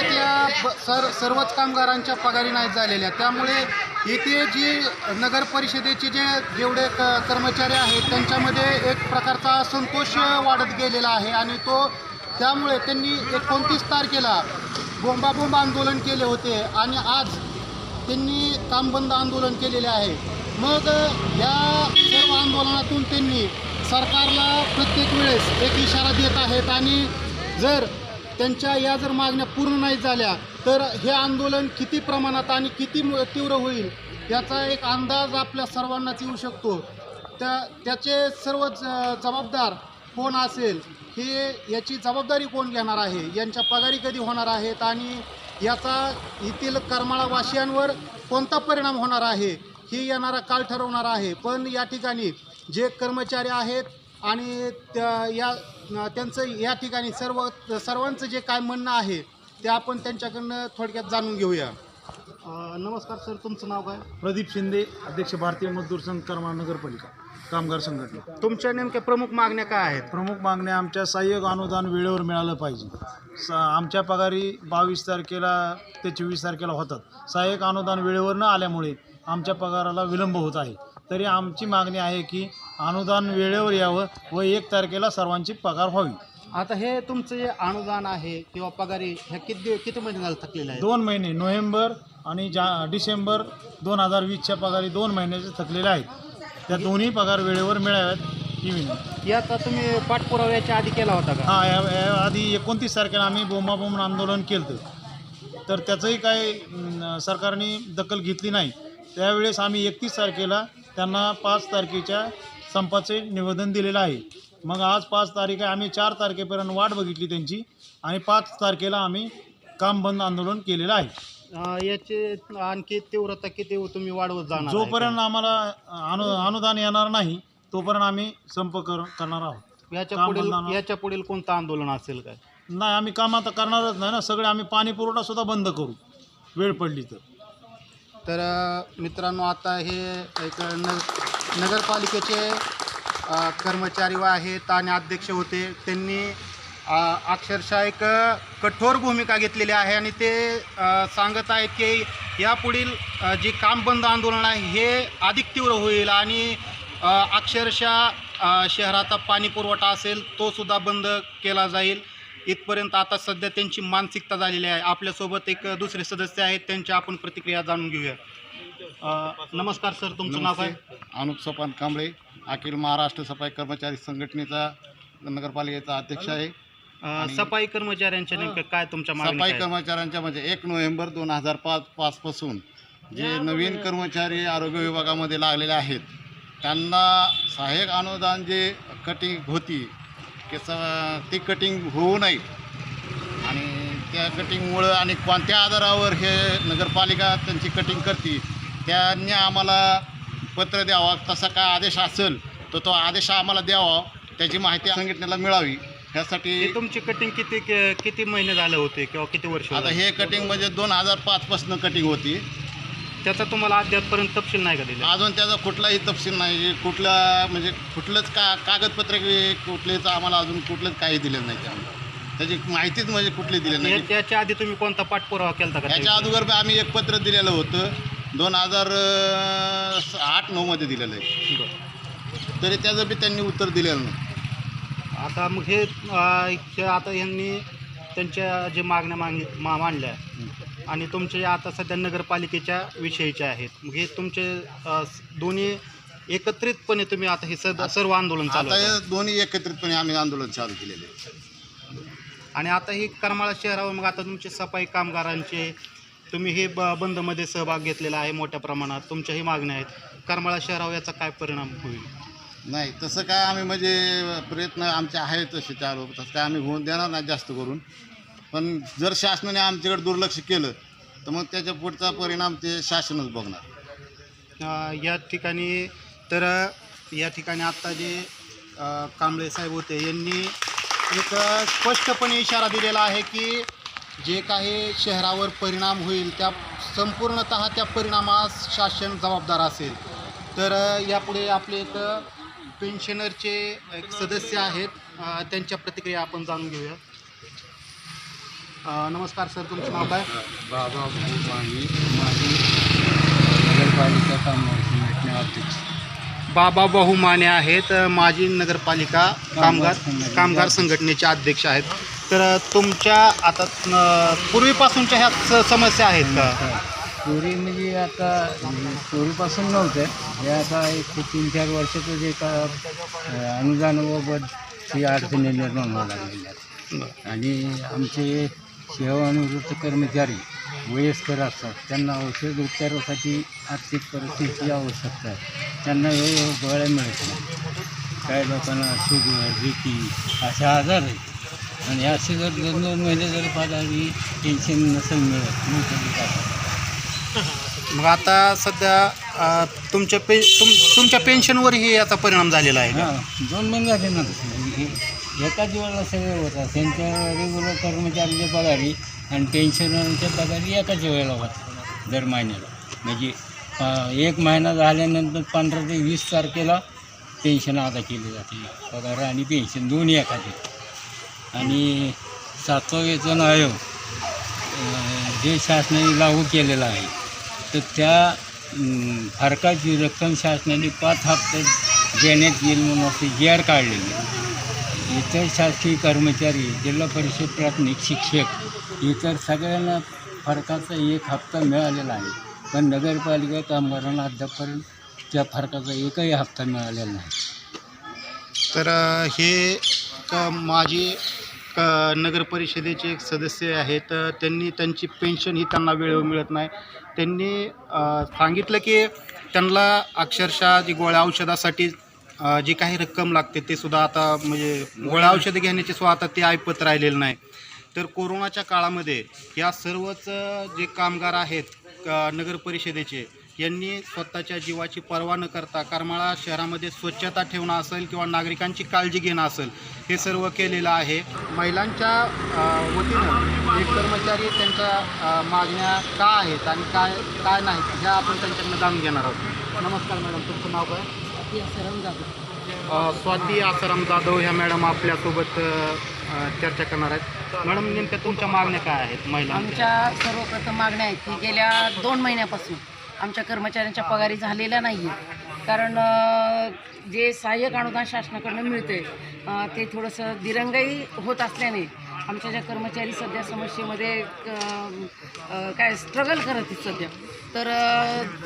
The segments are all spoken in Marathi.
परिषदेतल्या ब- सर सर्वच कामगारांच्या पगारी नाहीत झालेल्या. त्यामुळे इथे जी नगर परिषदेचे जे जेवढे क कर्मचारी आहेत त्यांच्यामध्ये एक प्रकारचा असंतोष वाढत गेलेला आहे आणि तो त्यामुळे त्यांनी एकोणतीस तारखेला बोंबाबोंब आंदोलन केले होते आणि आज त्यांनी कामबंद आंदोलन केलेले आहे. मग या सर्व आंदोलनातून त्यांनी सरकारला प्रत्येक वेळेस एक इशारा देत आहेत आणि जर त्यांच्या या जर मागण्या पूर्ण नाही झाल्या तर हे आंदोलन किती प्रमाणात आणि किती मु- तीव्र होईल याचा एक अंदाज आपल्या सर्वांनाच येऊ शकतो. त्या त्याचे सर्व ज- जबाबदार कोण असेल हे याची जबाबदारी कोण घेणार आहे यांच्या पगारी कधी होणार आहेत आणि याचा येथील करमाळावासियांवर कोणता परिणाम होणार आहे हे येणारा काळ ठरवणार आहे. पण या ठिकाणी जे कर्मचारी आहेत आणि त्या या त्यांचं या ठिकाणी सर्व सर्वांचं जे काय म्हणणं आहे ते आपण त्यांच्याकडनं थोडक्यात जाणून घेऊया. नमस्कार सर तुमचं नाव काय? प्रदीप शिंदे अध्यक्ष भारतीय मजदूर संघ करमाळ नगरपालिका कामगार संघटना. तुमच्या नेमक्या प्रमुख मागण्या काय आहेत? प्रमुख मागण्या आमच्या सहाय्यक अनुदान वेळेवर मिळालं पाहिजे. स आमच्या पगारी बावीस तारखेला ते चोवीस तारखेला होतात. सहाय्यक अनुदान वेळेवर न आल्यामुळे आमच्या पगाराला विलंब होत आहे. तरी आमची मागणी आहे की अनुदान वेळेवर यावं व एक तारखेला सर्वांची पगार व्हावी. आता हे तुमचं जे अनुदान आहे किंवा पगारी ह्या किती दिव- किती महिने झाले थकलेले आहे दोन महिने नोव्हेंबर आणि जा डिसेंबर दोन हजार वीसच्या पगारी दोन महिन्याचे थकलेले आहेत. त्या दोन्ही पगार वेळेवर मिळाव्यात ही विनंती. याचा तुम्ही पाठपुराव्याच्या आधी केला होता का? हा या या आधी एकोणतीस तारखेला आम्ही बोंबाबोंब आंदोलन केलं तर त्याचंही काय अं, सरकारने दखल घेतली नाही. त्यावेळेस आम्ही एकतीस तारखेला त्यांना पाच तारखेच्या संपाचे निवेदन दिलेलं आहे. मग आज पाच तारीख आहे. आम्ही चार तारखेपर्यंत वाट बघितली त्यांची आणि पाच तारखेला आम्ही काम बंद आंदोलन केलेलं आहे. अं, याची आणखी तीव्रता किती तुम्ही वाढवत जाणार आहे? जोपर्यंत आम्हाला अनु अनुदान येणार नाही तोपर्यंत आम्ही संप कर करणार आहोत? याच्या काम पुढील बंद याच्या पुढील कोणतं आंदोलन असेल काय? नाही आम्ही काम आता करणारच नाही ना. सगळे आम्ही पाणी पुरवठा सुद्धा बंद करू. वेळ पडली तर. तर मित्रांनो आता हे एक न नगरपालिकेचे कर्मचारी व आहेत आणि अध्यक्ष होते. त्यांनी अक्षरशः एक कठोर भूमिका घेतलेली आहे आणि ते सांगत आहेत की यापुढील जे काम बंद आंदोलन आहे हे अधिक तीव्र होईल आणि अक्षरशः शहराचा पाणी पुरवठा असेल तो सुद्धा बंद केला जाईल. इथपर्यंत आता सध्या त्यांची मानसिकता झालेली आहे. आपल्यासोबत एक दुसरे सदस्य आहेत त्यांच्या आपण प्रतिक्रिया जाणून घेऊया. अ, नमस्कार सर तुमचं नाव काय? अनुप सोपान कांबळे अखिल महाराष्ट्र सफाई कर्मचारी संघटनेचा नगरपालिकेचा अध्यक्ष आहे. अ, सफाई कर्मचाऱ्यांच्या नेमकं काय तुमच्या सफाई? कर्मचाऱ्यांच्या म्हणजे एक नोव्हेंबर दोन हजार पाच पाचपासून जे नवीन कर्मचारी आरोग्य विभागामध्ये लागलेले आहेत त्यांना सहाय्यक अनुदान जे कटिंग होती की स ती कटिंग होऊ नये. आणि त्या कटिंगमुळं आणि कोणत्या आधारावर हे नगरपालिका त्यांची कटिंग करते त्यांनी आम्हाला पत्र द्यावा. तसा काय आदेश असेल तर तो आदेश आम्हाला द्यावा. त्याची माहिती संघटनेला मिळावी. ह्यासाठी तुमची कटिंग किती कि- किती महिने झाले होते किंवा किती वर्ष आता? हे कटिंग म्हणजे दोन हजार पाचपासून कटिंग होती. त्याचा तुम्हाला अद्यापपर्यंत तपशील नाही का दिला? अजून त्याचा कुठलाही तपशील नाही. कुठला म्हणजे कुठलंच का कागदपत्र की कुठलेच आम्हाला अजून कुठलंच काही दिलं नाही त्यामुळे त्याची माहितीच म्हणजे कुठली दिली नाही. त्याच्या आधी तुम्ही कोणता पाठपुरावा केला का याच्या अगोदर आम्ही एक पत्र दिलेलं होतं. दोन हजार आठ नऊमध्ये दिलेलं आहे. तरी त्याचं बी त्यांनी उत्तर दिलेलं नाही. आता मग हे आता यांनी त्यांच्या जे मागण्या माग मा मांडल्या आणि तुमचे आता सध्या नगरपालिकेच्या विषयीचे आहेत. हे तुमचे अ, दोन्ही एकत्रितपणे तुम्ही आता हे सद सर्व आंदोलन चालू आता आहे. हे दोन्ही एकत्रितपणे आम्ही आंदोलन चालू केलेले आहे. आणि आता ही करमाळा शहरावर मग आता तुमचे सफाई कामगारांचे तुम्ही हे ब बंदमध्ये सहभाग घेतलेला आहे मोठ्या प्रमाणात तुमच्याही मागण्या आहेत. करमाळा शहरावर याचा काय परिणाम होईल? नाही तसं काय आम्ही म्हणजे प्रयत्न आमचे आहेत तसे चालू तसं काय आम्ही होऊन देणार नाही जास्त करून. पण जर शासनाने आमच्याकडे दुर्लक्ष केलं तर मग त्याच्या पुढचा परिणाम ते शासनच बघणार. अ, या ठिकाणी तर या ठिकाणी आत्ता जे अ, कांबळे साहेब होते यांनी एक अ, स्पष्टपणे इशारा दिलेला आहे की जे काही शहरावर परिणाम होईल त्या संपूर्णतः त्या परिणामास शासन जबाबदार असेल. तर अ, यापुढे आपले एक पेन्शनरचे एक सदस्य आहेत अ, त्यांच्या प्रतिक्रिया आपण जाणून घेऊया. नमस्कार सर तुमचं नाव काय? बाबा माने माजी नगरपालिका कामगार संघटने अध्यक्ष. बाबा बहु माने आहेत माजी नगरपालिका कामगार कामगार. संघटनेचे अध्यक्ष. आहेत. तर तुमच्या आता पूर्वीपासूनच्या ह्या स- समस्या आहेत का? पूर्वी म्हणजे आता पूर्वीपासून नव्हतं. हे आता एक ते तीन चार वर्षाचं जे का अं, अनुदानाबाबतची अडचणी निर्माण व्हायला लागलेल्या आहेत. आणि आमचे सेवानिवृत्त कर्मचारी वयस्कर असतात. त्यांना औषध उपचारासाठी आर्थिक परिस्थितीची आवश्यकता आहे. त्यांना वेळेवर गोळ्या मिळत नाही. काही लोकांना शुगर बी पी असे आजार आहेत. आणि असे जर दोन दोन महिने जर पाहिजे टेन्शन नसेल मिळत. मग त्यांनी काय करायचं? मग आता सध्या तुमच्या पे तुम तुमच्या पेन्शनवरही याचा परिणाम झालेला आहे हां दोन महिने झाले ना एकाच वेळेला एका दिवसाला सगळे होतात त्यांच्या रेग्युलर कर्मचाऱ्यांचे पगारी आणि पेन्शनरच्या पगारी एकाच वेळेला होतात दर महिन्याला. म्हणजे एक महिना झाल्यानंतर पंधरा ते वीस तारखेला पेन्शन अदा केली जाते. पगार आणि पेन्शन दोन्ही एखादी आणि सातवा वेतन आयोग जे शासनाने लागू केलेलं आहे तर त्या फरकाची रक्कम शासनाने पाच हप्ते देण्यात येईल म्हणून असे जी आर काढलेली. इतर शासकीय कर्मचारी जिल्हा परिषद प्राथमिक शिक्षक इतर सगळ्यांना फरकाचा एक हप्ता मिळालेला आहे. पण नगरपालिका कामगारांना अद्यापपर्यंत त्या फरकाचा एकही हप्ता मिळालेला नाही. तर अ, हे क माजी क नगर परिषदेचे एक सदस्य आहेत. अ, त्यांनी त्यांची पेन्शन ही त्यांना वेळेवर मिळत नाही. त्यांनी अ, सांगितलं की त्यांना अक्षरशः जी गोळ्या औषधासाठी अ, जी काही रक्कम लागते ते सुद्धा आता म्हणजे गोळ्या औषधं घेण्याची सुद्धा आता ते ऐपत राहिलेलं नाही. तर कोरोनाच्या काळामध्ये या सर्वच अ, जे कामगार आहेत क नगर परिषदेचे यांनी स्वतःच्या जीवाची पर्वा न करता करमाळा शहरामध्ये स्वच्छता ठेवणं असेल किंवा नागरिकांची काळजी घेणं असेल हे सर्व केलेलं आहे. महिलांच्या अ, वतीनं एक कर्मचारी त्यांच्या अ, मागण्या का आहेत आणि काय काय नाहीत ह्या आपण त्यांच्याकडनं जाणून घेणार आहोत. नमस्कार मॅडम तुमचं नाव काय? स्वाती आसाराम जाधव. ह्या मॅडम आपल्यासोबत चर्चा करणार आहेत. मॅडम नेमक्या तुमच्या मागण्या काय आहेत महिलांच्या? आमच्या सर्वप्रथम मागण्या आहेत की गेल्या दोन महिन्यापासून आमच्या कर्मचाऱ्यांच्या पगारी झालेल्या नाही कारण जे सहाय्यक अनुदान शासनाकडनं मिळते ते थोडंसं दिरंगाई होत असल्याने आमच्या ज्या कर्मचारी सध्या समस्येमध्ये काय स्ट्रगल करत आहेत सध्या तर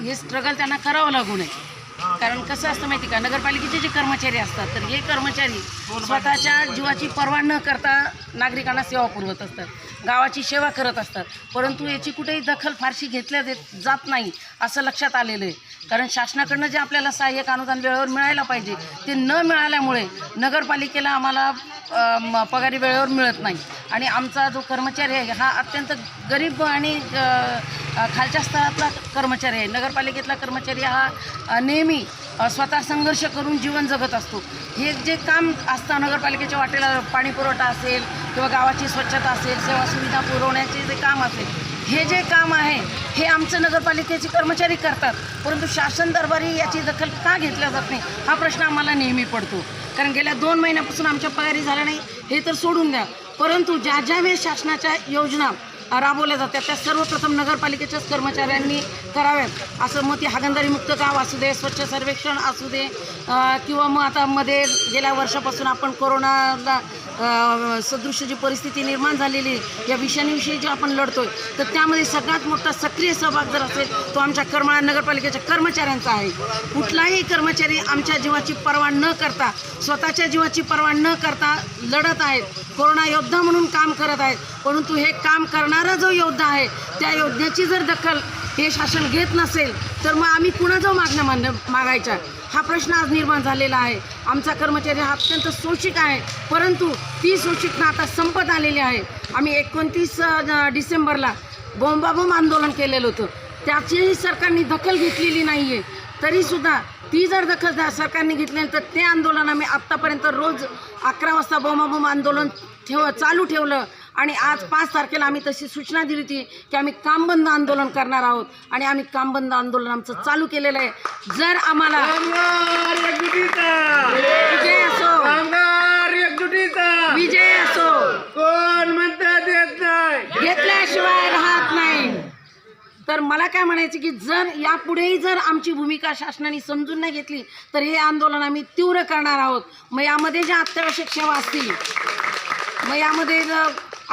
हे स्ट्रगल त्यांना करावं लागू नये. कारण कसं असतं माहिती का? नगरपालिकेचे जे कर्मचारी असतात तर हे कर्मचारी स्वतःच्या जीवाची पर्वा न करता नागरिकांना सेवा पुरवत असतात. गावाची सेवा करत असतात. परंतु याची कुठेही दखल फारशी घेतल्या जात नाही असं लक्षात आलेलं आहे. कारण शासनाकडनं जे आपल्याला सहाय्यक अनुदान वेळेवर मिळायला पाहिजे ते न मिळाल्यामुळे नगरपालिकेला आम्हाला म, पगारी वेळेवर मिळत नाही. आणि आमचा जो कर्मचारी आहे हा अत्यंत गरीब आणि खालच्या स्तरातला कर्मचारी आहे. नगरपालिकेतला कर्मचारी हा नेहमी नेहमी स्वतः संघर्ष करून जीवन जगत असतो. हे जे काम असतं नगरपालिकेच्या वाटेला पाणी पुरवठा असेल किंवा गावाची स्वच्छता असेल सेवा सुविधा पुरवण्याचे जे काम असेल हे जे काम आहे हे आमचं नगरपालिकेचे कर्मचारी करतात. परंतु शासन दरबारी याची दखल का घेतल्या जात नाही हा प्रश्न आम्हाला नेहमी पडतो. कारण गेल्या दोन महिन्यापासून आमच्या पगारी झाल्या नाही हे तर सोडून द्या. परंतु ज्या ज्या वेळेस शासनाच्या योजना राबवल्या जातात. त्या सर्वप्रथम नगरपालिकेच्याच कर्मचाऱ्यांनी कराव्यात. असं मग ती हागंदारी मुक्त गाव असू दे स्वच्छ सर्वेक्षण असू दे किंवा मग आता मध्ये गेल्या वर्षापासून आपण कोरोनाला सदृश जी परिस्थिती निर्माण झालेली आहे, या विषयांविषयी जे आपण लढतोय तर त्यामध्ये सगळ्यात मोठा सक्रिय सहभाग जर असेल तो आमच्या करमाळा नगरपालिकेच्या कर्मचाऱ्यांचा आहे. कुठलाही कर्मचारी आमच्या जीवाची पर्वा न करता स्वतःच्या जीवाची पर्वा न करता लढत आहेत कोरोना योद्धा म्हणून काम करत आहेत परंतु हे काम करणारा जो योद्धा आहे त्या योद्ध्याची जर दखल हे शासन घेत नसेल तर मग आम्ही कुणाजवळ मागण्या मान्य मागायच्या? हा प्रश्न आज निर्माण झालेला आहे. आमचा कर्मचारी हा अत्यंत शोषित आहे. परंतु ती शोषिकता आता संपत आलेली आहे. आम्ही एकोणतीस डिसेंबरला बोंबाबोंब आंदोलन केलेलं होतं. त्याचीही सरकारने दखल घेतलेली नाही आहे तरीसुद्धा ती जर दखल त्या सरकारने घेतली तर ते आंदोलन आम्ही आत्तापर्यंत रोज अकरा वाजता बोंबाबोंब आंदोलन ठेव चालू ठेवलं. आणि आज पाच तारखेला आम्ही तशी सूचना दिली होती की आम्ही काम बंद आंदोलन करणार आहोत आणि आम्ही काम बंद आंदोलन आमचं चालू केलेलं आहे. जर आम्हाला विजय असो. विजय असो. कोण म्हणता देत नाही? घेतल्याशिवाय राहत नाही. तर मला काय म्हणायचं की जर यापुढेही जर आमची भूमिका शासनाने समजून नाही घेतली तर हे आंदोलन आम्ही तीव्र करणार आहोत. मग यामध्ये ज्या अत्यावश्यक सेवा असतील मग यामध्ये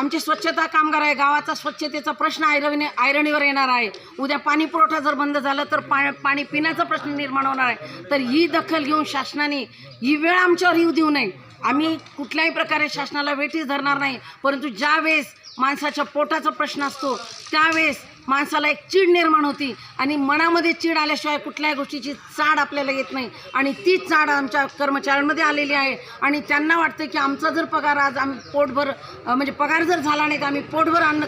आमची स्वच्छता कामगार आहे. गावाचा स्वच्छतेचा प्रश्न आयरणी आयरणीवर येणार आहे. उद्या पाणी पुरवठा जर बंद झाला तर पा पाणी पिण्याचा प्रश्न निर्माण होणार आहे. तर ही दखल घेऊन शासनाने ही वेळ आमच्यावर येऊ देऊ नये. आम्ही कुठल्याही प्रकारे शासनाला वेठीस धरणार नाही. परंतु ज्या वेळेस माणसाच्या पोटाचा प्रश्न असतो त्यावेळेस माणसाला एक चीड निर्माण होती आणि मनामध्ये चीड आल्याशिवाय कुठल्याही गोष्टीची चाड आपल्याला येत नाही. आणि तीच चाड आमच्या कर्मचाऱ्यांमध्ये आलेली आहे. आणि त्यांना वाटतं की आमचा जर पगार आज आम्ही पोटभर म्हणजे पगार जर झाला नाही तर आम्ही पोटभर अन्न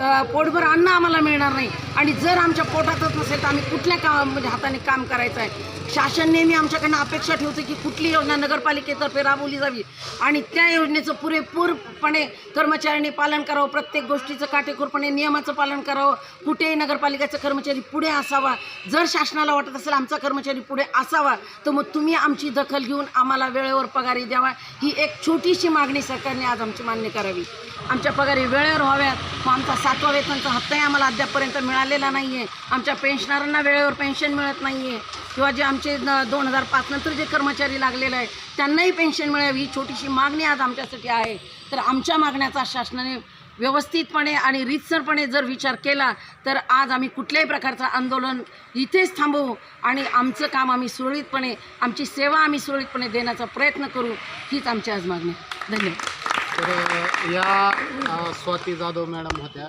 पोटभर अन्न आम्हाला मिळणार नाही. आणि जर आमच्या पोटातच नसेल तर आम्ही कुठल्या काम म्हणजे हाताने काम करायचं आहे? शासन नेहमी आमच्याकडनं अपेक्षा ठेवतं की कुठली योजना नगरपालिकेतर्फे राबवली जावी. आणि त्या योजनेचं पुरेपूरपणे कर्मचाऱ्यांनी पालन करावं प्रत्येक गोष्टीचं काटेकोरपणे नियमाचं पालन करावं. कुठेही नगरपालिकेचा कर्मचारी पुढे असावा. जर शासनाला वाटत असेल आमचा कर्मचारी पुढे असावा तर मग तुम्ही आमची दखल घेऊन आम्हाला वेळेवर पगारी द्यावा. ही एक छोटीशी मागणी सरकारने आज आमची मान्य करावी. आमच्या पगारी वेळेवर व्हाव्यात. मग आमचा सातवा वेतनचा हप्ताही आम्हाला अद्यापपर्यंत मिळालेला नाही आहे आमच्या पेन्शनरांना वेळेवर पेन्शन मिळत नाही आहे किंवा जे आमचे दोन हजार पाचनंतर जे कर्मचारी लागलेले आहे त्यांनाही पेन्शन मिळावी ही छोटीशी मागणी आज आमच्यासाठी आहे. तर आमच्या मागण्याचा शासनाने व्यवस्थितपणे आणि रीतसरपणे जर विचार केला तर आज आम्ही कुठल्याही प्रकारचं आंदोलन इथेच थांबवू आणि आमचं काम आम्ही सुरळीतपणे आमची सेवा आम्ही सुरळीतपणे देण्याचा प्रयत्न करू हीच आमची आज मागणी आहे. धन्यवाद. तर या स्वाती जाधव मॅडम होत्या.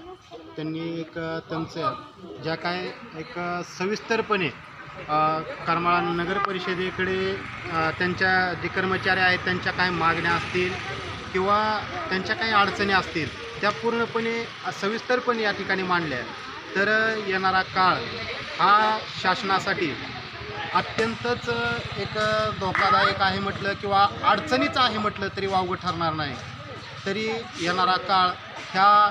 त्यांनी एक त्यांचं ज्या काय एक सविस्तरपणे करमाळा नगर परिषदेकडे त्यांच्या जे कर्मचारी आहेत त्यांच्या काय मागण्या असतील किंवा त्यांच्या काही अडचणी असतील त्या पूर्णपणे सविस्तरपणे या ठिकाणी मांडल्या. तर येणारा काळ हा शासनासाठी अत्यंतच एक धोकादायक आहे म्हटलं किंवा अडचणीचं आहे म्हटलं तरी वावगं ठरणार नाही. तरी येणारा काळ ह्या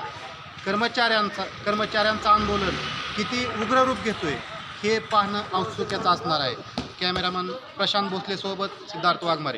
कर्मचाऱ्यांचा कर्मचाऱ्यांचं आंदोलन किती उग्र रूप आहे हे पाहणं औत्सुक्याचं असणार आहे. कॅमेरामन प्रशांत भोसलेसोबत सिद्धार्थ वाघमारे.